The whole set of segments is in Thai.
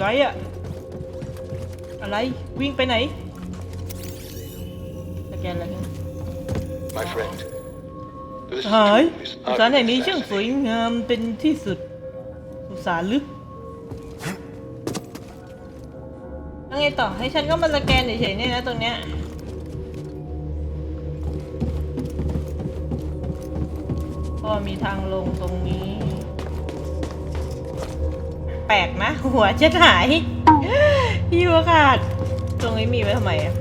ไรอะอะไรวิ่งไปไหนสแกนอะไรเนี่ย My friend, this หาย tomb is สุสานแห่งนี้ utterly ช่างสวย fascinating. งามเป็นที่สุดสุสานลึกแล้วไงต่อให้ฉันก็มาสแกนเฉยๆเนี่ยนะตรงเนี้ยก็มีทางลงตรงนี้แปลกนะ หัวจะหายยี่วขาดตรงนี้มีไว้ทำไมอะ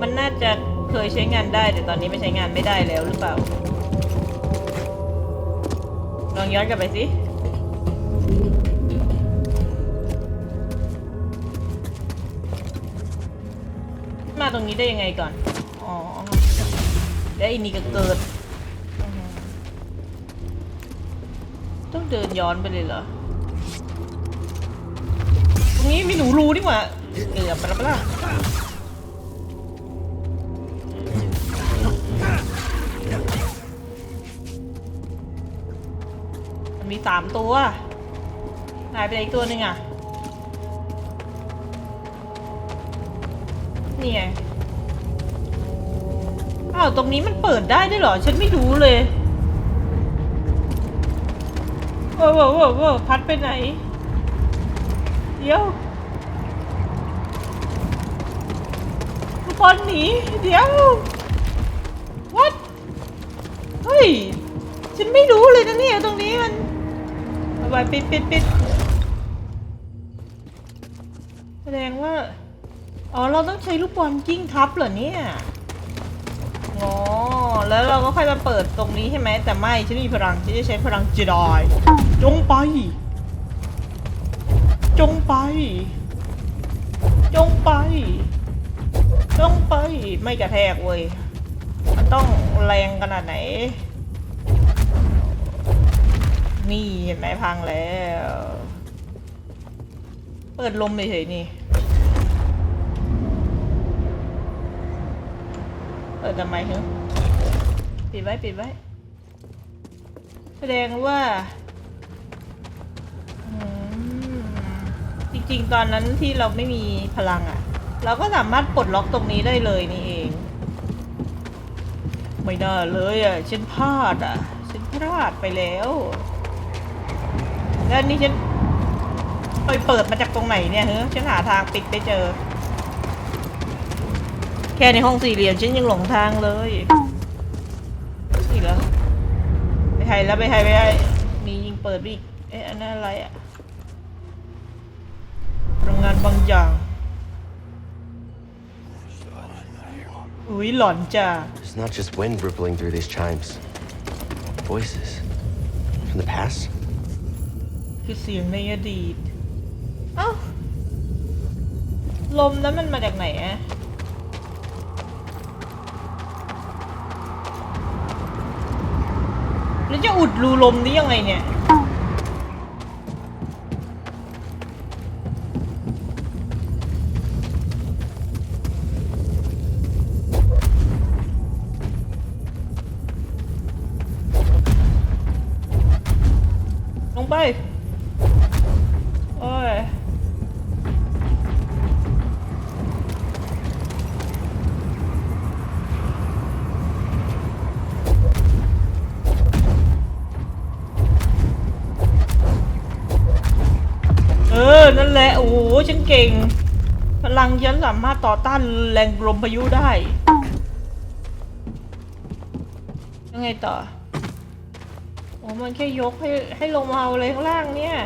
มันน่าจะเคยใช้งานได้ แต่ตอนนี้ไม่ใช้งานไม่ได้แล้วหรือเปล่า ลองย้อนกลับไปสิมาตรงนี้ได้ยังไงก่อน อ๋อ แล้วอีนี่ก็เกิด ต้องเดินย้อนไปเลยเหรอ ตรงนี้มีหนูรูนี่หว่าเออปะละปะละมันมีสามตัวหายไปไหนอีกตัวหนึ่งอะ นี่ไง อ้าว ตรงนี้มันเปิดได้ด้วยเหรอ ฉันไม่รู้เลย โว้วโว้วโว้วโว้วพัดไปไหน เดี๋ยวทุกคนหนี เดี๋ยว what เฮ้ย ฉันไม่รู้เลยนะเนี่ยตรงนี้มันเอาไปปิดปิดปิดแสดงว่า อ๋อ เราต้องใช้ลูกบอลกิ้งทับเหรอเนี่ยอ๋อ แล้วเราก็ค่อยมาเปิดตรงนี้ใช่ไหม แต่ไม่ ฉันมีพลัง ฉันจะใช้พลังเจได จงไป จงไป จงไป จงไป ไม่กระแทกเว้ย มันต้องแรงขนาดไหน นี่เห็นไหมพังแล้ว เปิดลมเฉยๆนี่ เปิดทำไมเหรอปิดไว้ ปิดไว้ แสดงว่า ริง ๆ ตอนนั้นที่เราไม่มีพลังอะ่ะ เราก็สามารถปลดล็อกตรงนี้ได้เลยนี่เอง ไม่น่าเลยอะ่ะฉันพลาดอะ่ะฉันพลาดไปแล้ว แล้วนี่ฉันไปเปิดมาจากตรงไหนเนี่ยเฮ้ยฉันหาทางปิดไม่เจอ แค่ในห้องสี่เหลี่ยมฉันยังหลงทางเลยอีกแล้วไปไทยแล้วไปไทยไปไทยมียิงเปิดอีกเอ๊ะอันนั้นอะไรอะ งงานบางอย่าง อุ้ยหลอนจ้า It's not just wind rippling through these chimes. Voices. From the past? คือเสียงในอดีต เอ้า ลมนั้นมันมาจากไหนอะแล้วจะอุดรูลมนี้ยังไงเนี่ย ฉันเก่ง พลังฉันสามารถต่อต้านแรงลมพายุได้ยังไงต่อโอ้มันแค่ยกให้ให้ลงมาเอาอะไรข้างล่างเนี่ย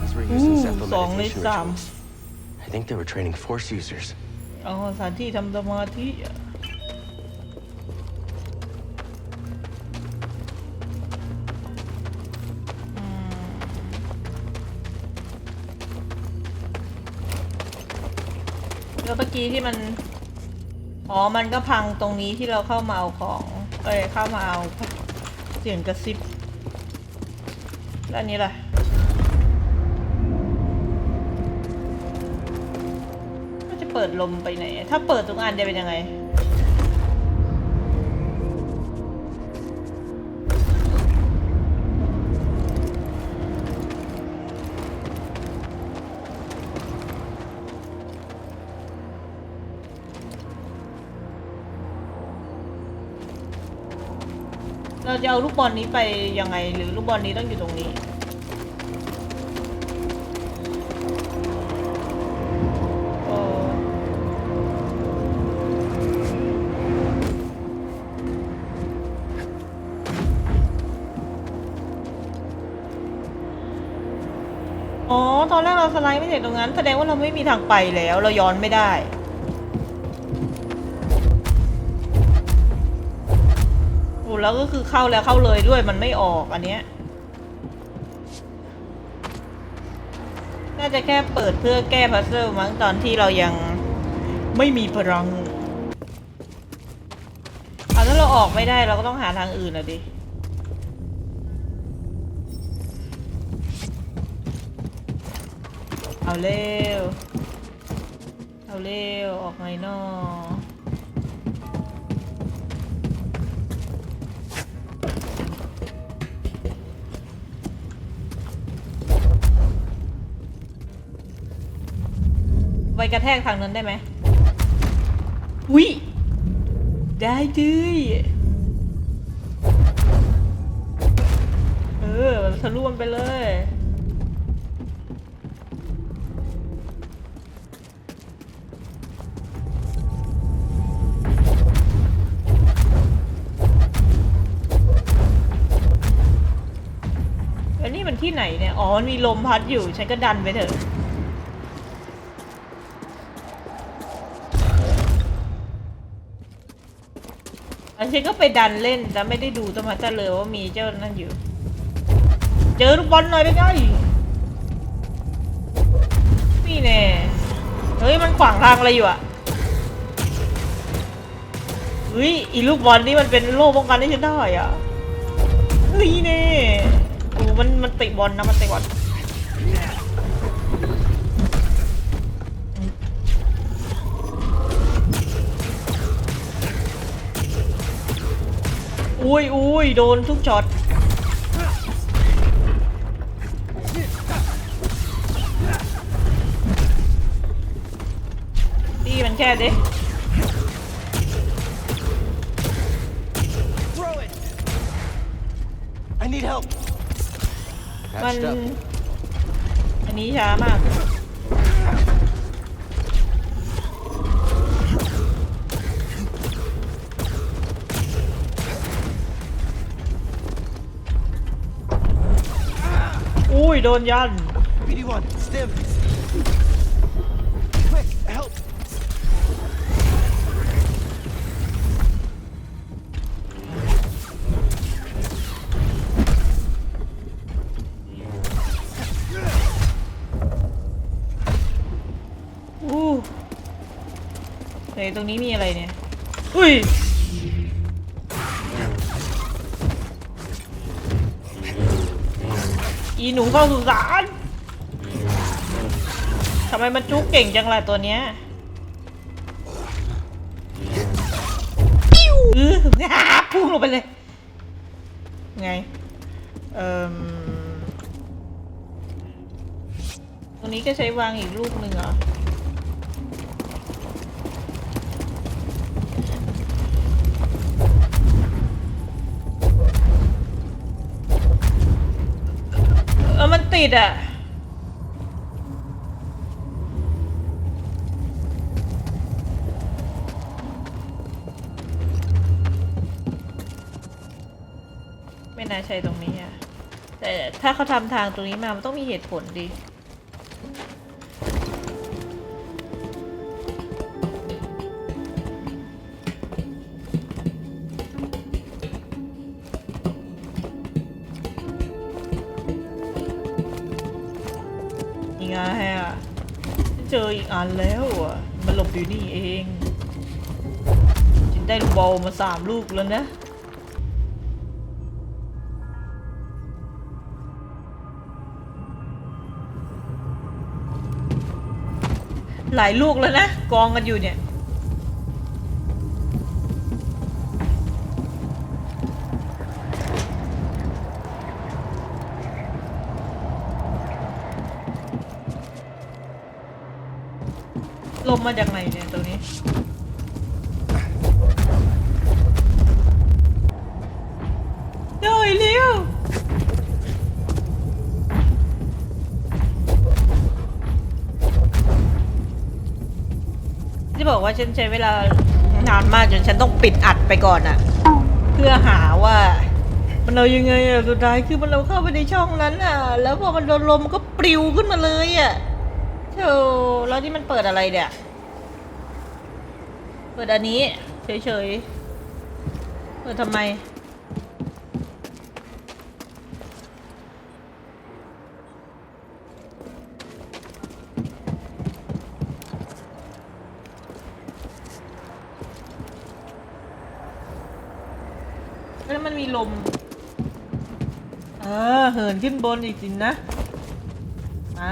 These were อู้ used in Cepho สองใน meditation สาม rituals. I think they were training Force users. อ๋อสถานที่ทำสมาธิ แล้วเมื่อกี้ที่มัน อ๋อ มันก็พังตรงนี้ที่เราเข้ามาเอาของ เอ้ย เข้ามาเอาเสียงกระซิบ แล้วนี้ล่ะมันจะเปิดลมไปไหน ถ้าเปิดตรงอันจะเป็นยังไง เราจะเอาลูกบอลนี้ไปยังไงหรือลูกบอลนี้ต้องอยู่ตรงนี้โอ้อ๋อ ตอนแรกเราสไลด์ไม่เสร็จตรงนั้น แสดงว่าเราไม่มีทางไปแล้ว เราย้อนไม่ได้ แล้วก็คือเข้าแล้วเข้าเลยด้วยมันไม่ออกอันเนี้ย น่าจะแค่เปิดเพื่อแก้พัซเซิลมั้งตอนที่เรายังไม่มีพลังเอาถ้าเราออกไม่ได้เราก็ต้องหาทางอื่นอะดิเอาเร็ว เอาเร็ว ออกไงนอไกระแทกทางนั้นได้ไหมอุ้ยได้ด้วยเออทะลุมันไปเลย แล้วนี่มันที่ไหนเนี่ย อ๋อ มันมีลมพัดอยู่ ฉันก็ดันไปเถอะ ฉันก็ไปดันเล่น แต่ไม่ได้ดูตมาจะเลยว่ามีเจ้านั่นอยู่ เจอลูกบอลหน่อยไปไงนี่แน่เฮ้ยมันขวางทางอะไรอยู่อะเฮ้ยอีลูกบอลนี่มันเป็นโล่ป้องกันให้ฉันได้อะเฮ้ยแน่โอ้มันมันเตะบอลนะมันเตะบอล อุ้ยอุ้ยโดนทุกช็อตตีมันแค่ดิ Throw it! I need help. มัน Patched up. อัน อุ้ยโดนยัน BD1, stim. Quick, help! อู้เฮ้ยตรงนี้มีอะไรเนี่ย อุ้ย อีหนูเข้าสุสานทำไมมันจุกเก่งจังล่ะตัวเนี้ยอื้อพุ่งลงไปเลย ไง เอ่อตรงนี้ก็ใช้วางอีกลูกหนึ่งเหรอ ดอะ ไม่น่าใช่ตรงนี้อะ แต่ถ้าเขาทำทางตรงนี้มา มันต้องมีเหตุผลดิ อยู่นี่เองจินได้ลูกบอลมาสามลูกแล้วนะหลายลูกแล้วนะกองกันอยู่เนี่ย มมาจากไหนเนี่ยตัวนี้โดยเร็วจะบอกว่าฉันใช้เวลานานมากจนฉันต้องปิดอัดไปก่อนอะเพื่อหาว่า มันเอายังไงอะสุดท้ายคือมันเราเข้าไปในช่องนั้นอะแล้วพอมันโดนลมก็ปลิวขึ้นมาเลยอะโธ่แล้วนี่มันเปิดอะไรเนี่ย เปิดอันนี้เฉยๆ เปิดทำไม แล้วมันมีลม เออ เหินขึ้นบนอีกสินะ มา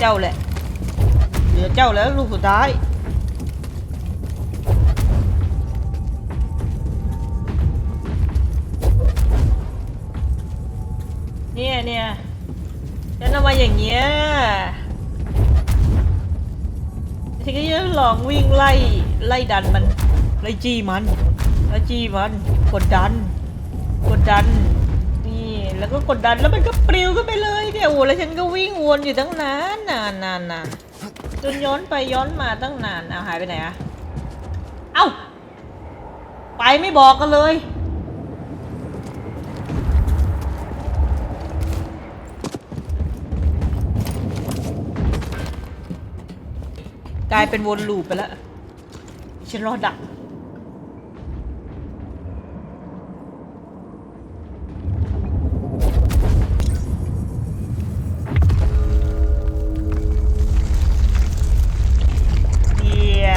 เจ้าแหละ เหลือเจ้าแล้วลูกสุดท้ายเนี่ย ลองวิ่งไล่ไล่ดันมัน ไล่จี้มันไล่จี้มัน กดดัน กดดัน นี่แล้วก็กดดันแล้วมันก็ปลิวขึ้นไปเลยเนี่ยโอ้แล้วฉันก็วิ่งวนอยู่ตั้งนานนานนานนานจนย้อนไปย้อนมาตั้งนานเอาหายไปไหนอะเอ้าไปไม่บอกกันเลย กลายเป็นวนลูปไปแล้ว ฉันรอดัก เยีย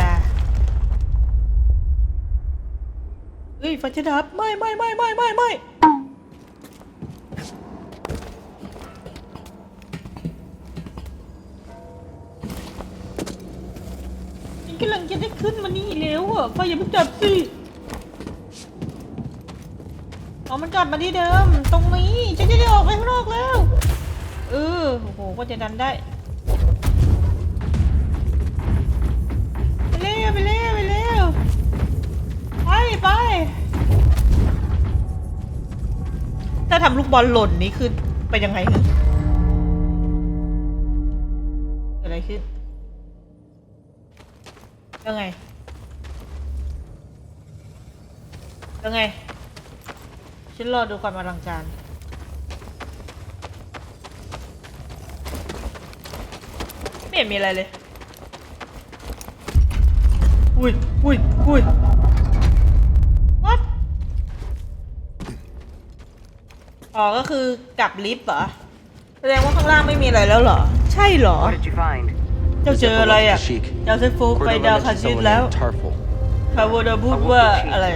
เฮ้ยไฟจะดับ ไม่ไม่ไม่ไม่ไม่ไม่ กำลังจะได้ขึ้นมานี่แล้วอะไฟอย่าเพิ่งดับสิเอามันกลับมาที่เดิม ตรงนี้ฉันจะได้ออกไปข้างนอกแล้วเออโอ้โหก็จะดันได้ไปเร็วไปเร็วไปเร็วไปไปถ้าทำลูกบอลหล่นนี่คือไปยังไง ยังไง ยังไง ฉันรอดูความอลังการ ไม่เห็นมีอะไรเลย อุ้ยอุ้ยอุ้ย what อ๋อ ก็คือกลับลิฟต์เหรอ แสดงว่าข้างล่างไม่มีอะไรแล้วเหรอ ใช่เหรอ What did you find? เจ้าเจออะไรอะเจ้าเซฟโฟไปดาวคาชิดแล้วคาร์โบดาพูดว่าอะไร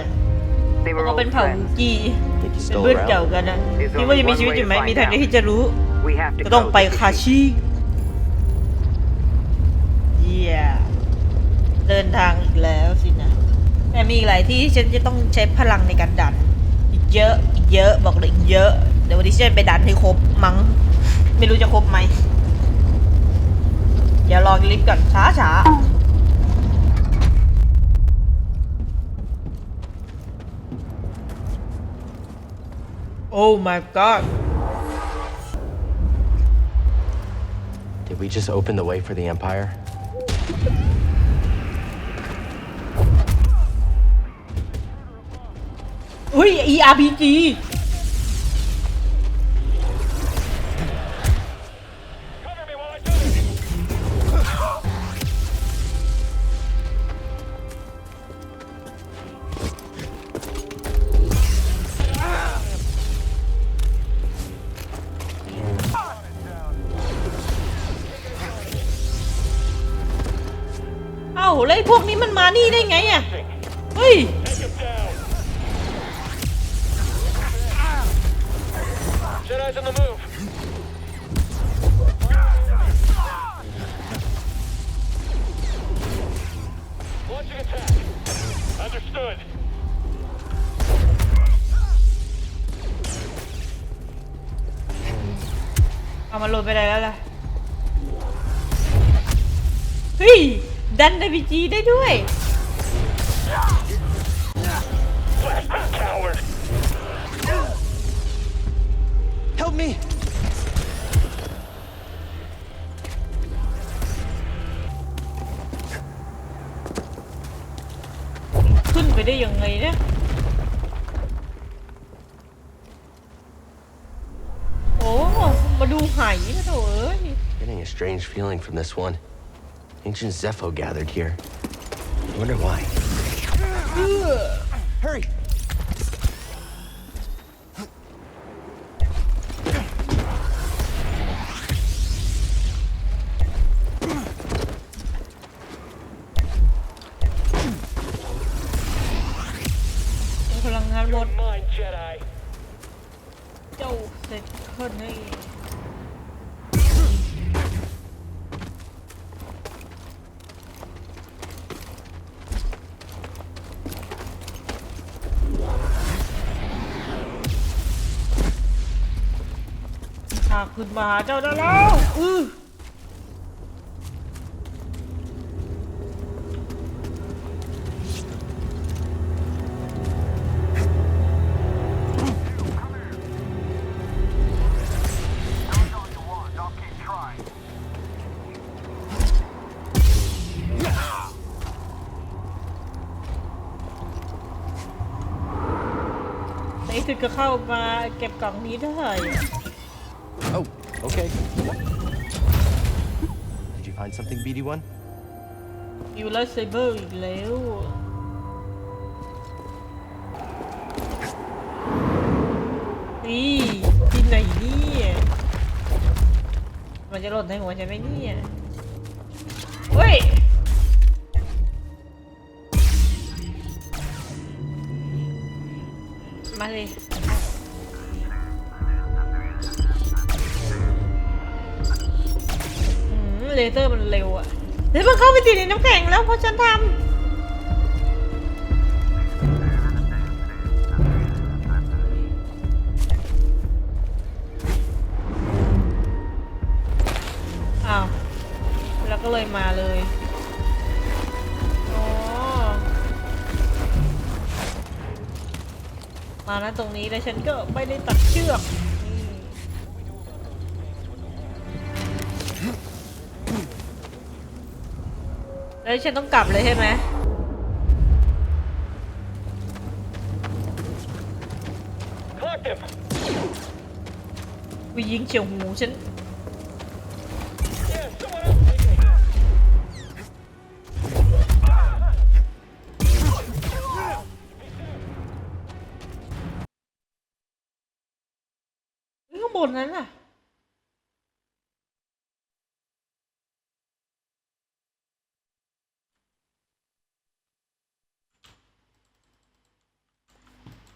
เขาเป็นเผ่ากีเป็นเพื่อนเก่ากันนะคิดว่ายังมีชีวิตอยู่ไหมมีทางเดียวที่จะรู้ก็ต้องไปคาชิเยี่ยเดินทางอีกแล้วสินะแต่มีอีกหลายที่ที่ฉันจะต้องใช้พลังในการดัน อีกเยอะอีกเยอะบอกเลยอีกเยอะเดี๋ยววันนี้ฉันไปดันให้ครบมั้งไม่รู้จะครบไหม เดี๋ยวรอลิฟต์ก่อนช้าช้าโอ้ my god Did we just open the way for the Empire? อุ้ย ERPG านี่ได้ไงอะ เฮ้ยทำเอามันลงไปได้แล้วล่ะ เฮ้ย ดันได้พีจีได้ด้วย Help me! ขึ้นไปได้ยังไงเนี่ยโอ้มาดูไหายนะโถเอ้ย Getting a strange feeling from this one. Ancient Zepho gathered here. I wonder why. Hurry! หากขึ้นมาหาเจ้าได้แล้วอือในที่สุดก็เข้ามาเก็บกล่องนี้ได้ Oh, okay. Did you find something, BD1? อยู่ไลท์เซเบอร์อีกแล้ว นี่ที่ไหนเนี่ย มันจะหล่นในหัวฉันไหมเนี่ย แข็งแล้วเพราะฉันทำอ้าว แล้วก็เลยมาเลยอ๋อมานะตรงนี้แล้วฉันก็ไม่ได้ตัดเชือก นี่แล้วฉันต้องกลับเลยใช่ไหม Collect him. วิยิงเฉียวหูฉัน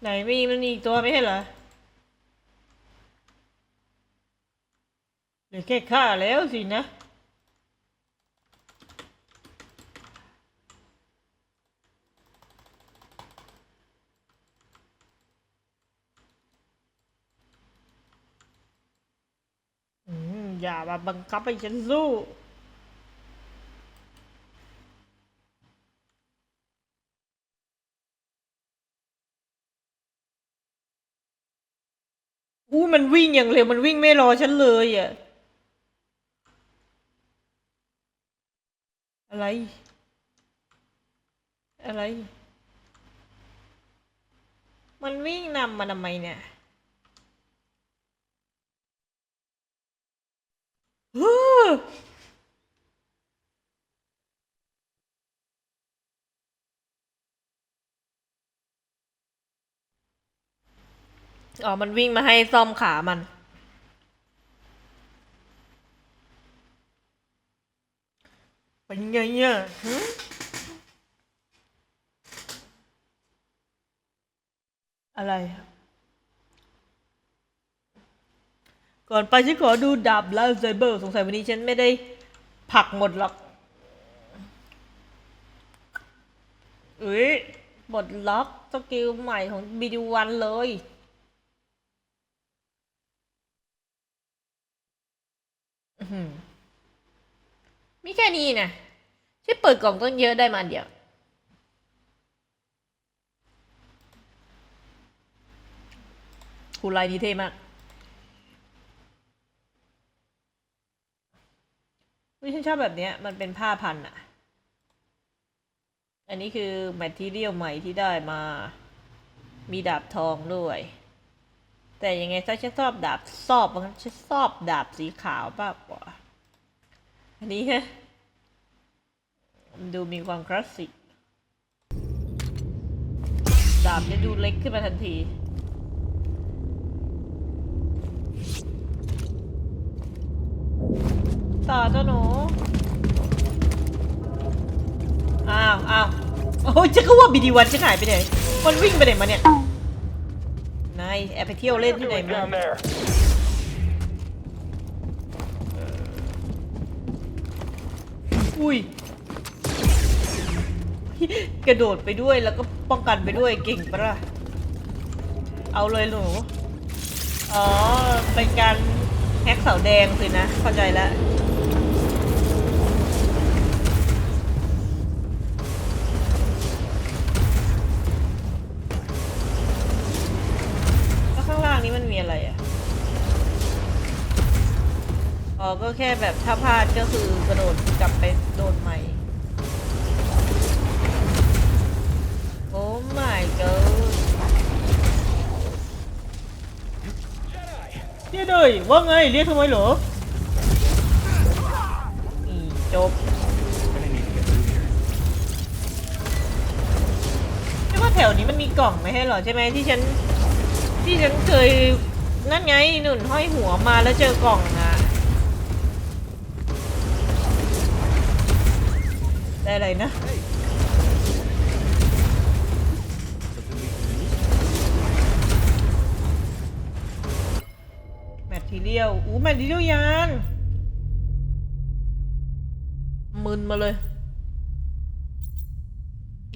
ไหนมีมันมีอีกตัวไม่ใช่เหรอเหลือแค่ฆ่าแล้วสินะอืมอย่ามาบังคับให้ฉันสู้ อู้มันวิ่งอย่างเร็วมันวิ่งไม่รอฉันเลยอะ อะไร อะไร มันวิ่งนำมาทำไมเนี่ย อ๋อ มันวิ่งมาให้ซ่อมขามัน เป็นไงเนี่ยอะไร ก่อนไปฉันขอดูดาบลาไซเบอร์สงสัยวันนี้ฉันไม่ได้ผลักหมดหรอกเอ้ยบทล็อกสกิลใหม่ของบีดีวันเลย หือ มีแค่นี้นะที่เปิดกล่องต้องเยอะได้มาเดียว คูลายนี้เท่มากวิฉันชอบแบบเนี้ยมันเป็นผ้าพันอะอันนี้คือแมททีเรียลใหม่ที่ได้มา มีดาบทองด้วย แต่ยังไงถ้าฉันชอบดาบซอบมันฉันชอบดาบสีขาวมากกว่า อันนี้ฮะมันดูมีความคลาสสิก ดาบจะดูเล็กขึ้นมาทันทีต่อเจ้าหนู อ้าวอ้าวโอ้ยจะก็ว่าบีดีวันจะหายไปไหน มันวิ่งไปไหนมาเนี่ย แอบไปเที่ยวเล่นที่ไหน Doing มา down there. อุ้ย กระโดดไปด้วยแล้วก็ป้องกันไปด้วยเก่งปะล่ะ เอาเลยหนู อ๋อ เป็นการแฮกเสาแดงสินะ เข้าใจแล้วแล้ว ก็แค่แบบถ้าพลาดก็คือกระโดดกลับไปโดนใหม่ โอ้ my god เรียกเลยว่าไงเรียกทำไมเหรอนี่จบ Gonna need to get through here. ไม่ว่าแถวนี้มันมีกล่องไม่ให้เหรอใช่ไหมที่ฉัน ที่ฉันเคยนั่นไงหนุนห้อยหัวมาแล้วเจอกล่องอะ ได้อะไรนะ แมททีเรียลอู้แมททีเรียลยาน มึนมาเลย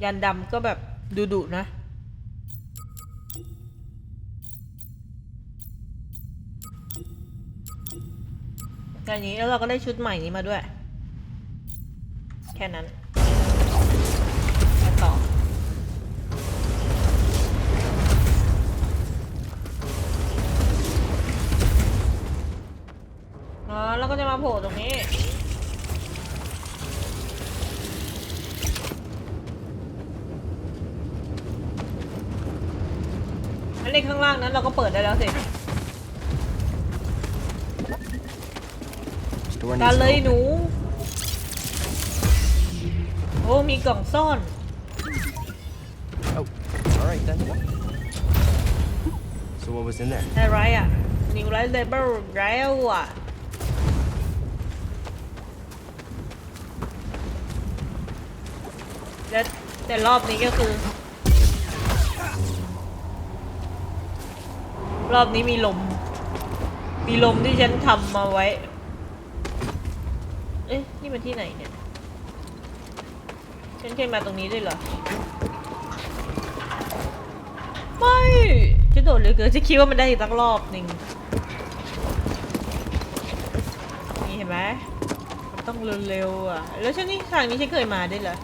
ยานดำก็แบบดุดุๆนะแค่นี้แล้วเราก็ได้ชุดใหม่นี้มาด้วย แค่นั้นไปต่ออ๋อแล้วก็จะมาโผล่ตรงนี้อันในข้างล่างนั้นเราก็เปิดได้แล้วสิ This door กัน needs เลย to หนู open. โอ้ มีกล่องซ่อน Oh, all right then. So what was in there? อะไรอะ New Light Label แล้วอะแต่แต่รอบนี้ก็คือ รอบนี้มีลม มีลมที่ฉันทำมาไว้ เอ๊ะ นี่มันที่ไหนเนี่ย ฉันเคยมาตรงนี้ด้วยเหรอ ไม่จะโดดเลยเกินจะคิดว่ามันได้อีกสักรอบหนึ่งนี่เห็นไหมมันต้องเร็วๆอะ แล้วฉันนี่ทางนี้ฉันเคยมาด้วยเหรอ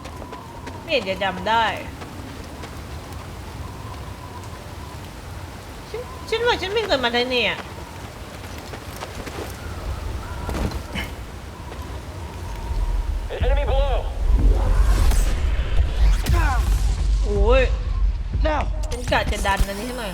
ไม่เห็นจะจำได้ฉันฉันว่าฉันไม่เคยมาที่นี่อะ จะดันอันนี้ให้หน่อย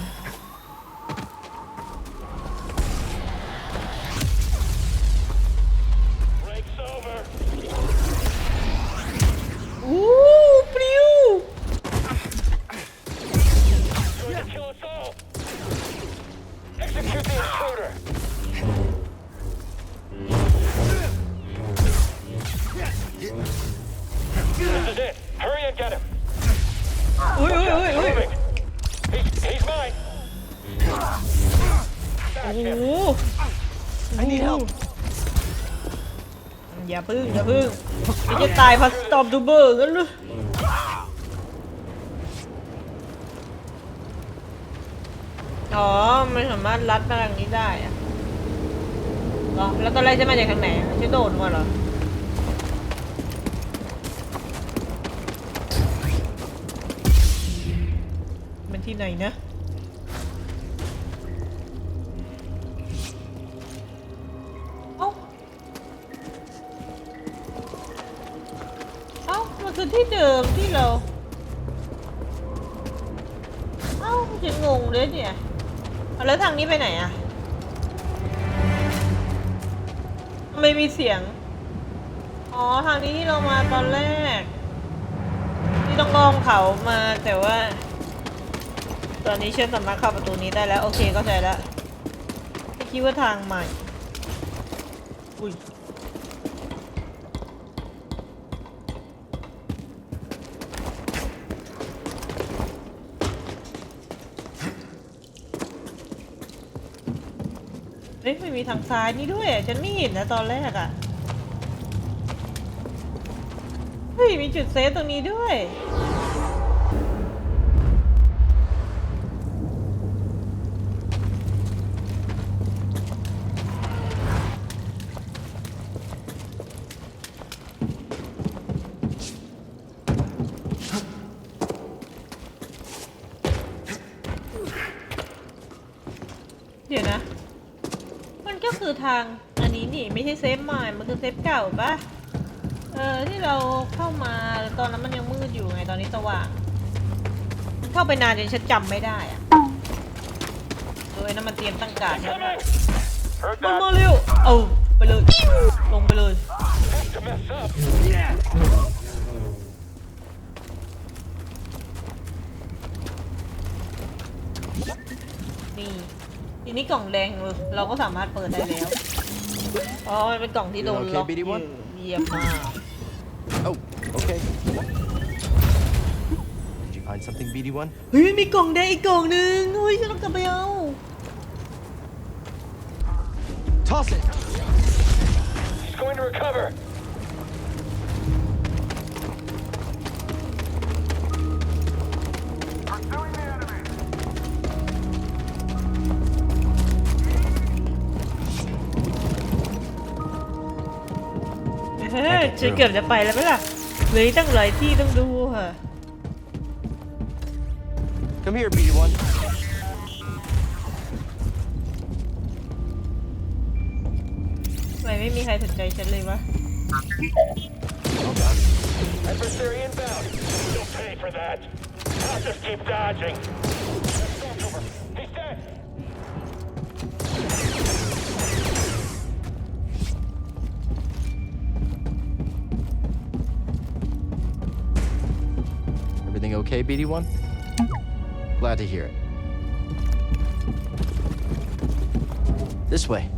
พึ่งมันจะตายพัสตอมทูเบอร์กันเลยอ๋อไม่สามารถรัดมาทางนี้ได้อะเหรอ แล้วตอนแรกจะมาจากทางไหนจะโดดมาเหรอมันที่ไหนนะ คือที่เดิมที่เรา เอ้าฉันงงเลยเนี่ยเอาแล้วทางนี้ไปไหนอะทำไมมีเสียง อ๋อ ทางนี้ที่เรามาตอนแรก ที่ต้องลองเขามาแต่ว่า ตอนนี้เชื่อสามารถเข้าประตูนี้ได้แล้ว โอเคเข้าใจแล้วไม่คิดว่าทางใหม่ อุ้ย ฮ้ยไม่มีทางซ้ายนี่ด้วยอะฉันไม่เห็นนะตอนแรกอะ เฮ้ย มีจุดเซฟตรงนี้ด้วย ทางอันนี้นี่ไม่ใช่เซฟใหม่มันคือเซฟเก่าปะเออที่เราเข้ามาตอนนั้นมันยังมืดอยู่ไงตอนนี้สว่างมันเข้าไปนานจนฉันจำไม่ได้อะโดยน้ำมันเตรียมตั้งการแล้วมันมาเร็วเอาไปเลยลงไปเลย Have to mess up. นี่ ที นี้กล่องแดงเราก็สามารถเปิดได้แล้วอ๋อมันเป็นกล่องที่โดนล็อกอยู่เยี่ยมมาก Oh, okay. Did you find something, BD1? เฮ้ยมีกล่องแดงอีกกล่องหนึ่งเฮ้ยฉันต้องกลับไปเอา Toss it! He's going to recover. ฉันเกือบจะไปแล้วไหมล่ะเหลืออกตั้งหลายที่ต้องดูค่ะ Come here, BD1. ทำไมไม่มีใครสนใจฉันเลยวะ Adversary inbound. You'll pay for that. I'll just keep dodging. okay, BD1? Glad to hear it. This way.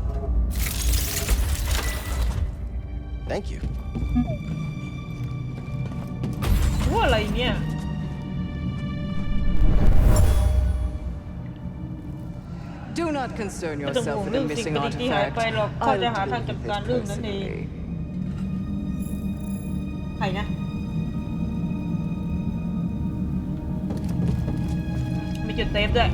Thank you. ว่าอะไรเนี่ย Do not concern ไม่ต้องห่ว yourself ง with เรื่อ the งสิ่ง missing ประดิษฐ์ที่หาย artifact. ไปหรอกเขาจะ I'll หาทาง deal จัด with การ it เรื่องนั้นเอง personally. ใครนะ เซฟด้วย